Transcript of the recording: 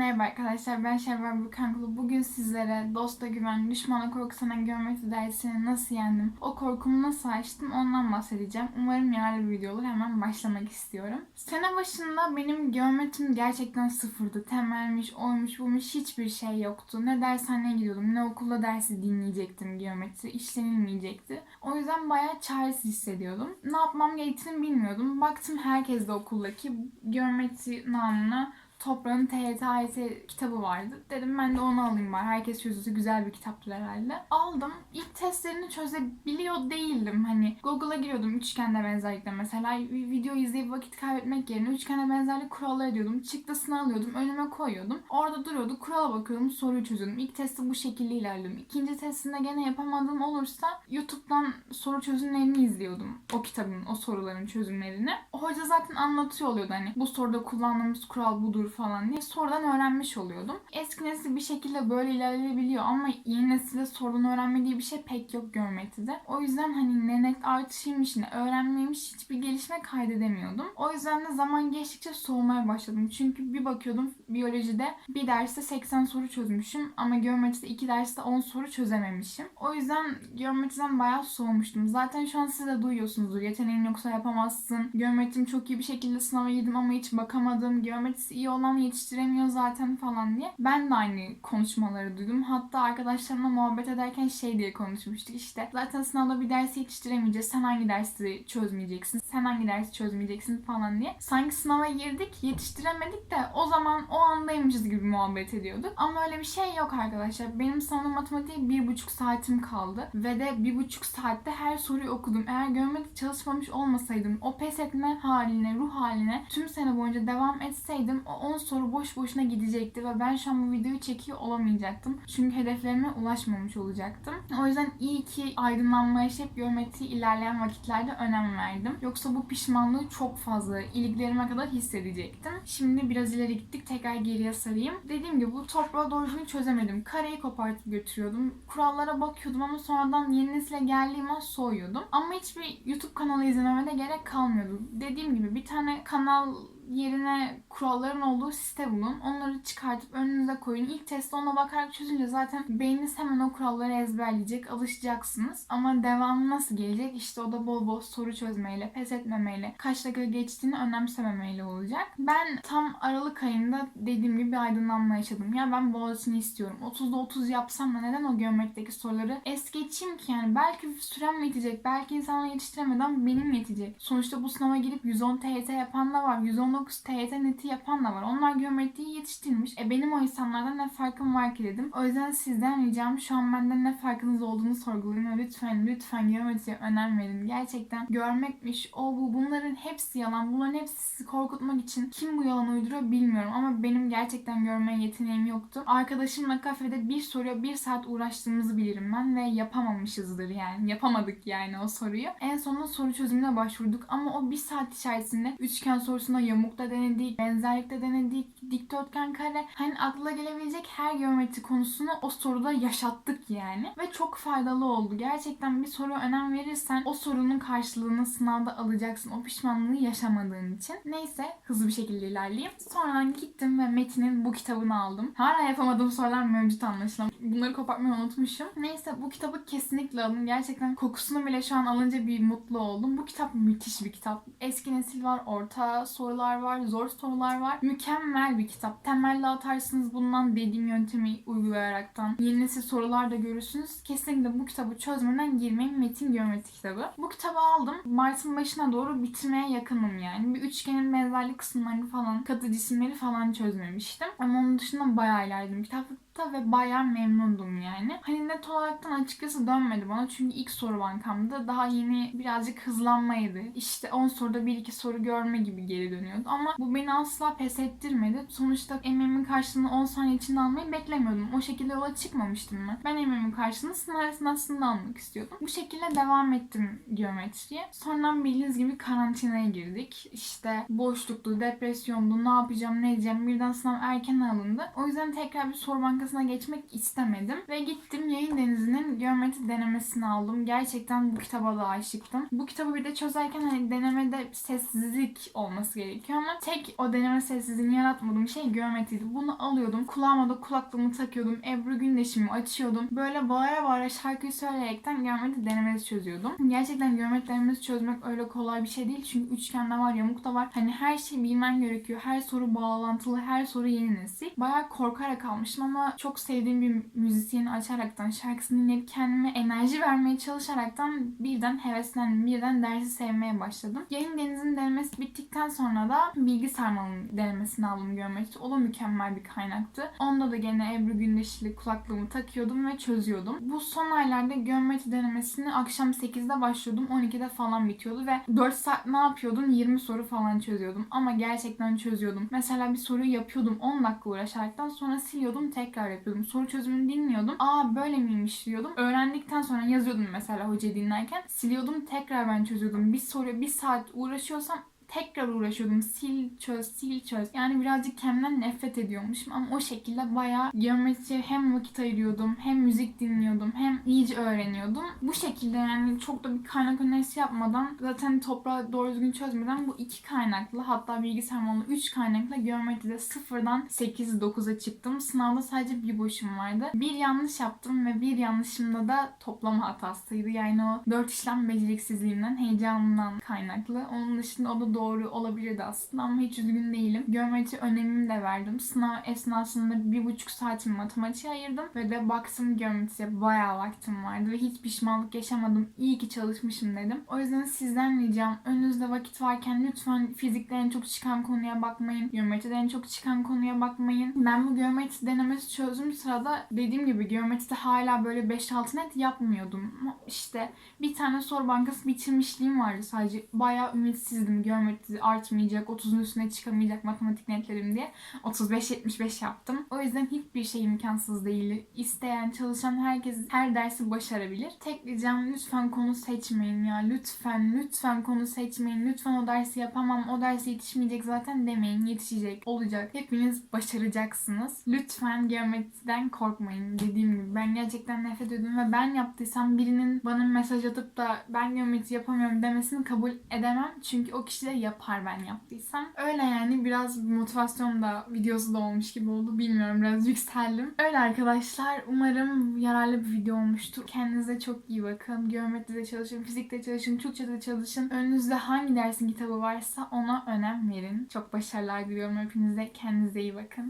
Merhaba arkadaşlar ben Şevval Burkankulu. Bugün sizlere dosta güven, düşmana korku sanan geometri dersini nasıl yendim, o korkumu nasıl aştım ondan bahsedeceğim. Umarım yararlı bir video olur. Hemen başlamak istiyorum. Sene başında benim geometrim gerçekten sıfırdı. Temelmiş, oymuş, bulmuş hiçbir şey yoktu. Ne dershaneye gidiyordum, ne okulda dersi dinleyecektim geometri. işlenilmeyecekti. O yüzden bayağı çaresiz hissediyordum. Ne yapmam gerektiğini bilmiyordum. Baktım herkes de okuldaki geometri namına Toprağın TYT kitabı vardı. Dedim ben de onu alayım bari. Herkes çözüsü güzel bir kitaptır herhalde. Aldım. İlk testlerini çözebiliyor değildim. Hani Google'a giriyordum üçgende benzerlikle mesela. Bir video izleyip vakit kaybetmek yerine üçgende benzerlik kuralları diyordum. Çıktısını alıyordum. Önüme koyuyordum. Orada duruyordu. Kurala bakıyordum. Soruyu çözüyordum. İlk testi bu şekilde ilerliyordum. İkinci testinde gene yapamadığım olursa YouTube'dan soru çözümlerini izliyordum. O kitabın, o soruların çözümlerini. O hoca zaten anlatıyor oluyordu hani bu soruda kullandığımız kural budur falan diye sonradan öğrenmiş oluyordum. Eski nesil bir şekilde böyle ilerleyebiliyor ama yeni nesilde sorudan öğrenmediği bir şey pek yok geometride. O yüzden hani ne net artışıymış ne öğrenmeymiş hiçbir gelişme kaydedemiyordum. O yüzden de zaman geçtikçe soğumaya başladım. Çünkü bir bakıyordum biyolojide bir derste 80 soru çözmüşüm ama geometride iki derste 10 soru çözememişim. O yüzden geometriden bayağı soğumuştum. Zaten şu an siz de duyuyorsunuzdur. Yeteneğin yoksa yapamazsın. Geometrim çok iyi bir şekilde sınava girdim ama hiç bakamadım. Geometrisi iyi olan yetiştiremiyor zaten falan diye. Ben de aynı konuşmaları duydum. Hatta arkadaşlarımla muhabbet ederken şey diye konuşmuştuk. İşte zaten sınavda bir dersi yetiştiremeyeceğiz. Sen hangi dersi çözmeyeceksin? Sen hangi dersi çözmeyeceksin falan diye. Sanki sınava girdik, yetiştiremedik de o zaman o andaymışız gibi muhabbet ediyorduk. Ama öyle bir şey yok arkadaşlar. Benim sınavda matematiğe bir buçuk saatim kaldı. Ve de bir buçuk saatte her soruyu okudum. Eğer görmedik çalışmamış olmasaydım o pes etme haline, ruh haline tüm sene boyunca devam etseydim o 10 soru boş boşuna gidecekti ve ben şu an bu videoyu çekiyor olamayacaktım. Çünkü hedeflerime ulaşmamış olacaktım. O yüzden iyi ki aydınlanmaya yaşayıp geometri ilerleyen vakitlerde önem verdim. Yoksa bu pişmanlığı çok fazla iliklerime kadar hissedecektim. Şimdi biraz ileri gittik. Tekrar geriye sarayım. Dediğim gibi bu toprağı doğru çözemedim. Kareyi kopartıp götürüyordum. Kurallara bakıyordum ama sonradan yeni nesile geldiğim an soğuyordum. Ama hiçbir YouTube kanalı izlememe de gerek kalmıyordu. Dediğim gibi bir tane kanal yerine kuralların olduğu site bulun. Onları çıkartıp önünüze koyun. İlk testte ona bakarak çözünce zaten beyniniz hemen o kuralları ezberleyecek, alışacaksınız. Ama devamı nasıl gelecek? İşte o da bol bol soru çözmeyle, pes etmemeyle, kaç dakika geçtiğini önemsememeyle olacak. Ben tam Aralık ayında dediğim gibi bir aydınlanma yaşadım. Ya ben Boğaziçi'ni istiyorum. 30'da 30 yapsam da neden o geometrideki soruları es geçeyim ki yani? Belki sürem yetecek, belki insanlar yetiştiremeden benim yetecek. Sonuçta bu sınava girip 110 TYT yapan da var, 110 19 TYT neti yapan da var. Onlar geometriyi yetiştirmiş. E benim o insanlardan ne farkım var ki dedim. O yüzden sizden ricam şu an benden ne farkınız olduğunu sorgulayın ve lütfen lütfen geometriye önem verin. Gerçekten görmekmiş, o bu bunların hepsi yalan. Bunların hepsi sizi korkutmak için kim bu yalan uyduruyor bilmiyorum ama benim gerçekten görmeye yeteneğim yoktu. Arkadaşımla kafede bir soruya bir saat uğraştığımızı bilirim ben ve yapamamışızdır yani. Yapamadık yani o soruyu. En sonunda soru çözümüne başvurduk ama o bir saat içerisinde üçgen sorusuna yamuk da denedik, benzerlikte denedik, dikdörtgen kare. Hani akla gelebilecek her geometri konusunu o soruda yaşattık yani. Ve çok faydalı oldu. Gerçekten bir soruya önem verirsen o sorunun karşılığını sınavda alacaksın. O pişmanlığı yaşamadığın için. Neyse hızlı bir şekilde ilerleyeyim. Sonradan gittim ve Metin'in bu kitabını aldım. Hala yapamadığım sorular mevcut anlaşılan. Bunları kopartmayı unutmuşum. Neyse bu kitabı kesinlikle alın. Gerçekten kokusunu bile şu an alınca bir mutlu oldum. Bu kitap müthiş bir kitap. Eski nesil var, orta sorular var, zor sorular var. Mükemmel bir kitap. Temelli atarsınız bundan dediğim yöntemi uygulayaraktan. Yeni nesil sorular da görürsünüz. Kesinlikle bu kitabı çözmeden girmeyin. Metin Geometri kitabı. Bu kitabı aldım. Mart'ın başına doğru bitirmeye yakınım yani. Bir üçgenin benzerlik kısımlarını falan, katı cisimleri falan çözmemiştim. Ama onun dışında bayağı ilerledim. Kitapta ve bayağı memnundum yani. Hani net olaraktan açıkçası dönmedi bana çünkü ilk soru bankamda daha yeni birazcık hızlanmaydı. İşte 10 soruda 1-2 soru görme gibi geri dönüyordu ama bu beni asla pes ettirmedi. Sonuçta emeğimin karşılığını 10 saniye içinde almayı beklemiyordum. O şekilde yola çıkmamıştım ben. Ben emeğimin karşılığını sınav esnasında almak istiyordum. Bu şekilde devam ettim geometriye. Sonra bildiğiniz gibi karantinaya girdik. İşte boşluktu, depresyondu, ne yapacağım, ne edeceğim birden sınav erken alındı. O yüzden tekrar bir soru bankası sınavına geçmek istemedim. Ve gittim Yayın Denizi'nin geometri denemesini aldım. Gerçekten bu kitaba da aşıktım. Bu kitabı bir de çözerken hani denemede sessizlik olması gerekiyor ama tek o deneme sessizliğini yaratmadığım şey geometriydi. Bunu alıyordum. Kulağıma da kulaklığımı takıyordum. Ebru Gündeş'imi açıyordum. Böyle bağıra bağıra şarkıyı söyleyerekten geometri denemesi çözüyordum. Gerçekten geometri denemesi çözmek öyle kolay bir şey değil. Çünkü üçgen de var, yamuk da var. Hani her şeyi bilmen gerekiyor. Her soru bağlantılı, her soru yeni nesil. Bayağı korkarak almıştım ama çok sevdiğim bir müzisyeni açaraktan, şarkısını dinleyip kendime enerji vermeye çalışaraktan birden heveslendim. Birden dersi sevmeye başladım. Yayın Deniz'in denemesi bittikten sonra da bilgi sarmalının denemesini aldım geometri. O da mükemmel bir kaynaktı. Onda da gene Ebru Gündeşli kulaklığımı takıyordum ve çözüyordum. Bu son aylarda geometri denemesini akşam 8'de başlıyordum. 12'de falan bitiyordu ve 4 saat ne yapıyordum? 20 soru falan çözüyordum. Ama gerçekten çözüyordum. Mesela bir soruyu yapıyordum 10 dakika uğraşaraktan sonra siliyordum tekrar yapıyordum. Soru çözümünü dinliyordum. Aa böyle miymiş diyordum. Öğrendikten sonra yazıyordum mesela hoca dinlerken. Siliyordum tekrar ben çözüyordum. Bir soruya bir saat uğraşıyorsam tekrar uğraşıyordum. Sil çöz, sil çöz. Yani birazcık kendimden nefret ediyormuşum ama o şekilde bayağı geometriye hem vakit ayırıyordum, hem müzik dinliyordum, hem iyice öğreniyordum. Bu şekilde yani çok da bir kaynak önerisi yapmadan zaten toprağı doğru düzgün çözmeden bu iki kaynakla hatta bilgisayar malı 3 kaynakla geometride sıfırdan 8-9'a çıktım. Sınavda sadece bir boşum vardı. Bir yanlış yaptım ve bir yanlışımda da toplama hatasıydı. Yani o 4 işlem beceriksizliğimden, heyecanımdan kaynaklı. Onun dışında o da doğru olabilirdi aslında ama hiç üzgün değilim. Geometri önemimi de verdim. Sınav esnasında bir buçuk saatimi matematiğe ayırdım ve de baktım geometriye bayağı vaktim vardı ve hiç pişmanlık yaşamadım. İyi ki çalışmışım dedim. O yüzden sizden ricam önünüzde vakit varken lütfen fizikte en çok çıkan konuya bakmayın. Geometride en çok çıkan konuya bakmayın. Ben bu geometri denemesi çözdüğüm sırada dediğim gibi geometride hala böyle 5-6 net yapmıyordum. İşte bir tane soru bankası bitirmişliğim vardı sadece. Bayağı ümitsizdim geometri artmayacak, 30'un üstüne çıkamayacak matematik netlerim diye 35-75 yaptım. O yüzden hiçbir şey imkansız değil. İsteyen, çalışan herkes her dersi başarabilir. Tek ricam lütfen konu seçmeyin ya. Lütfen, lütfen konu seçmeyin. Lütfen o dersi yapamam, o dersi yetişmeyecek zaten demeyin. Yetişecek, olacak. Hepiniz başaracaksınız. Lütfen geometriden korkmayın. Dediğim gibi ben gerçekten nefret ediyorum ve ben yaptıysam birinin bana mesaj atıp da ben geometri yapamıyorum demesini kabul edemem. Çünkü o kişi de yapar ben yaptıysam. Öyle yani biraz motivasyon da videosu da olmuş gibi oldu. Bilmiyorum biraz yükseldim. Öyle arkadaşlar. Umarım yararlı bir video olmuştur. Kendinize çok iyi bakın. Geometride çalışın, fizikte çalışın, Türkçe'de çalışın. Önünüzde hangi dersin kitabı varsa ona önem verin. Çok başarılar diliyorum hepinize. Kendinize iyi bakın.